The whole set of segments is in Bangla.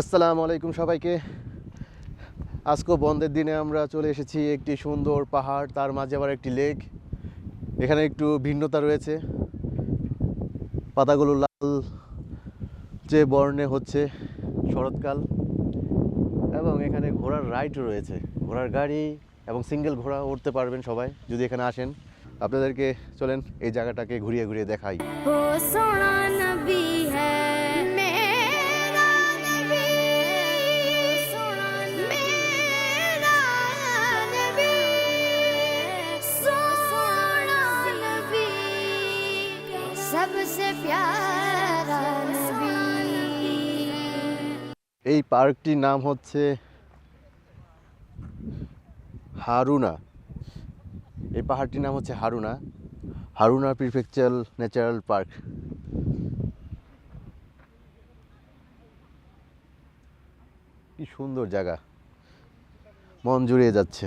আসসালামু আলাইকুম সবাইকে। আজকে বন্ধের দিনে আমরা চলে এসেছি একটি সুন্দর পাহাড়, তার মাঝে আবার একটি লেক। এখানে একটু ভিন্নতা রয়েছে। পাতাগুলো লাল যে বর্ণে হচ্ছে শরৎকাল। এবং এখানে ঘোড়ার রাইড রয়েছে। ঘোড়ার গাড়ি এবং সিঙ্গেল ঘোড়া উঠতে পারবেন সবাই, যদি এখানে আসেন। আপনাদেরকে চলেন, এই জায়গাটাকে ঘুরিয়ে ঘুরিয়ে দেখাই। এই পার্কটির নাম হচ্ছে হারুনা। এই পাহাড়টির নাম হচ্ছে Haruna. Haruna prefecture natural park. কি সুন্দর জায়গা। মন জুড়িয়ে যাচ্ছে।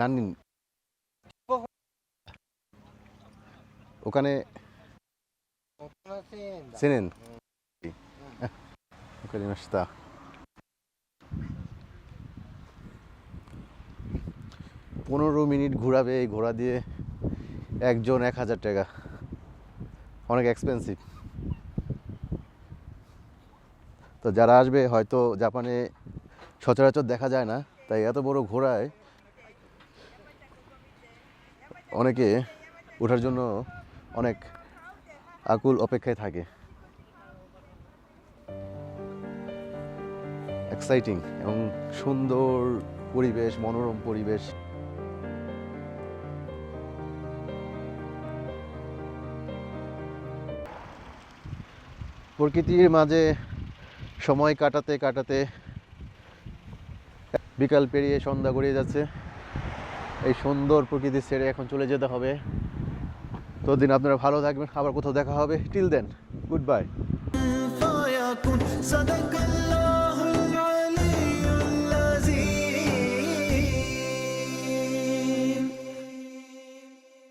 নানি ওখানে চেনেন? ওখানে পনেরো মিনিট ঘোরাবে, এই ঘোরা দিয়ে একজন এক হাজার টাকা। অনেক এক্সপেন্সিভ তো যারা আসবে, হয়তো জাপানে সচরাচর দেখা যায় না, তাই এত বড় ঘোড়ায় অনেকে ওঠার জন্য অনেক আকুল অপেক্ষায় থাকে। এক্সাইটিং এবং সুন্দর পরিবেশ, মনোরম পরিবেশ। প্রকৃতির মাঝে সময় কাটাতে কাটাতে বিকাল পেরিয়ে সন্ধ্যা গড়িয়ে যাচ্ছে। এই সুন্দর প্রকৃতি ছেড়ে এখন চলে যেতে হবে। ততদিন আপনারা ভালো থাকবেন, আবার কোথাও দেখা হবে। Till then good bye